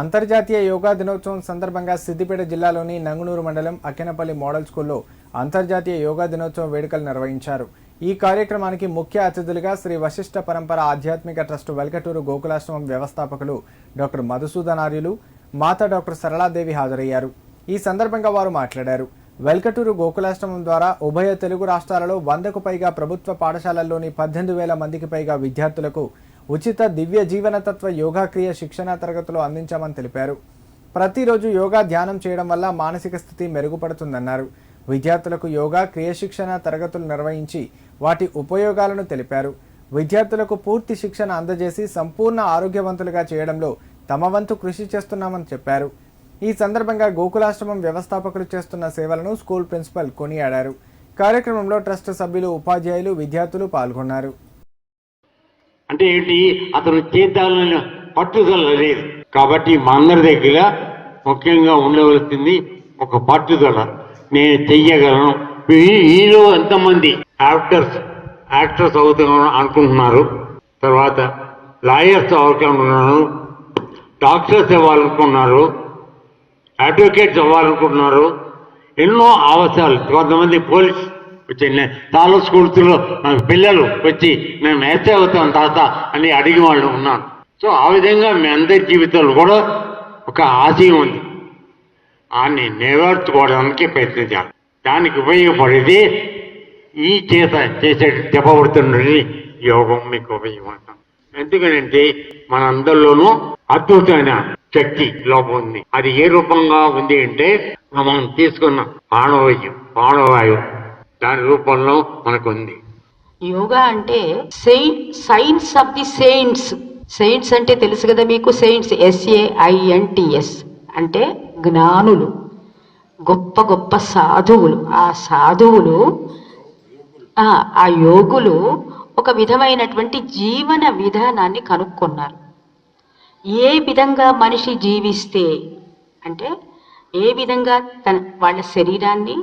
అంతర్జాతీయ యోగా దినోత్సవం సందర్భంగా సిద్దిపేట జిల్లాలోని నంగునూరు మండలం అక్కెనపల్లి మోడల్ స్కూల్లో అంతర్జాతీయ యోగా దినోత్సవం వేడుకలు నిర్వహించారు. ఈ కార్యక్రమానికి ముఖ్య అతిథులుగా శ్రీ వశిష్ఠ పరంపర ఆధ్యాత్మిక ట్రస్ట్ వెల్కటూరు గోకులాశ్రమం వ్యవస్థాపకులు డాక్టర్ మధుసూదనార్యులు మాత డాక్టర్ సరళాదేవి హాజరయ్యారు. ఈ సందర్భంగా వారు మాట్లాడారు. వెల్కటూరు గోకులాశ్రమం ద్వారా ఉభయ తెలుగు రాష్ట్రాలలో వందకు పైగా ప్రభుత్వ పాఠశాలల్లోని పద్దెనిమిది వేల మందికి పైగా విద్యార్థులకు ఉచిత దివ్య జీవనతత్వ యోగా క్రియ శిక్షణా తరగతులు అందించామని తెలిపారు. ప్రతిరోజు యోగా ధ్యానం చేయడం వల్ల మానసిక స్థితి మెరుగుపడుతుందన్నారు. విద్యార్థులకు యోగా క్రియశిక్షణ తరగతులు నిర్వహించి వాటి ఉపయోగాలను తెలిపారు. విద్యార్థులకు పూర్తి శిక్షణ అందజేసి సంపూర్ణ ఆరోగ్యవంతులుగా చేయడంలో తమ వంతు కృషి చేస్తున్నామని చెప్పారు. ఈ సందర్భంగా గోకులాశ్రమం వ్యవస్థాపకులు చేస్తున్న సేవలను స్కూల్ ప్రిన్సిపల్ కొనియాడారు. కార్యక్రమంలో ట్రస్ట్ సభ్యులు ఉపాధ్యాయులు విద్యార్థులు పాల్గొన్నారు. అంటే ఏంటి? అతను చేద్దాలని పట్టుదల లేదు. కాబట్టి మా అందరి దగ్గర ముఖ్యంగా ఉండవలసింది ఒక పట్టుదల. నేను చెయ్యగలను. ఈలో ఎంతమంది యాక్టర్స్ యాక్టర్స్ అవుతాం అనుకుంటున్నారు? తర్వాత లాయర్స్ అవుతానుకున్నారు డాక్టర్స్ అవ్వాలనుకున్నారు అడ్వకేట్స్ అవ్వాలనుకుంటున్నారు. ఎన్నో అవసరాలు. కొంతమంది పోలీస్ వచ్చి నే- చాలా స్కూల్స్లో పిల్లలు వచ్చి మేము ఎస్ఐ అవుతాం తాత అని అడిగిన వాళ్ళు ఉన్నాను సో ఆ విధంగా మీ అందరి జీవితంలో కూడా ఒక ఆశయం ఉంది. ఆన్ని నెరవేర్చుకోవడానికి ప్రయత్నించాలి. దానికి ఉపయోగపడేది ఈ చేత చేసే చెప్పబడుతున్నది యోగం మీకు ఉపయోగపడతాం. ఎందుకంటే మన అందరిలోనూ అద్భుతమైన శక్తి లోపం ఉంది. అది ఏ రూపంగా ఉంది అంటే మనం తీసుకున్న ప్రాణవాయు ప్రాణవాయువు. దాని రూపంలో మనకు ఉంది యోగా అంటే saint science of the saints. Saints అంటే తెలుసు కదా మీకు? సెయింట్స్ ఎస్ఏఐఎన్టిఎస్ అంటే జ్ఞానులు గొప్ప గొప్ప సాధువులు. ఆ సాధువులు ఆ యోగులు ఒక విధమైనటువంటి జీవన విధానాన్ని కనుక్కున్నారు. ఏ విధంగా మనిషి జీవిస్తే అంటే ఏ విధంగా తన వాళ్ళ శరీరాన్ని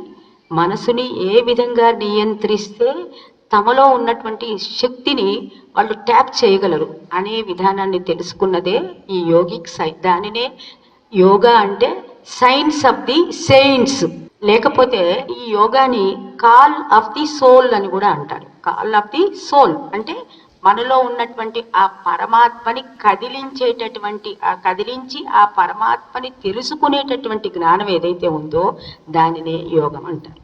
మనసుని ఏ విధంగా నియంత్రిస్తే తమలో ఉన్నటువంటి శక్తిని వాళ్ళు ట్యాప్ చేయగలరు అనే విధానాన్ని తెలుసుకున్నదే ఈ యోగిక్ సై దానినే యోగా అంటే సైన్స్ ఆఫ్ ది సెయింట్స్. లేకపోతే ఈ యోగాని కాల్ ఆఫ్ ది సోల్ అని కూడా అంటారు. కాల్ ఆఫ్ ది సోల్ అంటే మనలో ఉన్నటువంటి ఆ పరమాత్మని కదిలించేటటువంటి ఆ కదిలించి ఆ పరమాత్మని తెలుసుకునేటటువంటి జ్ఞానం ఏదైతే ఉందో దానినే యోగం అంటారు.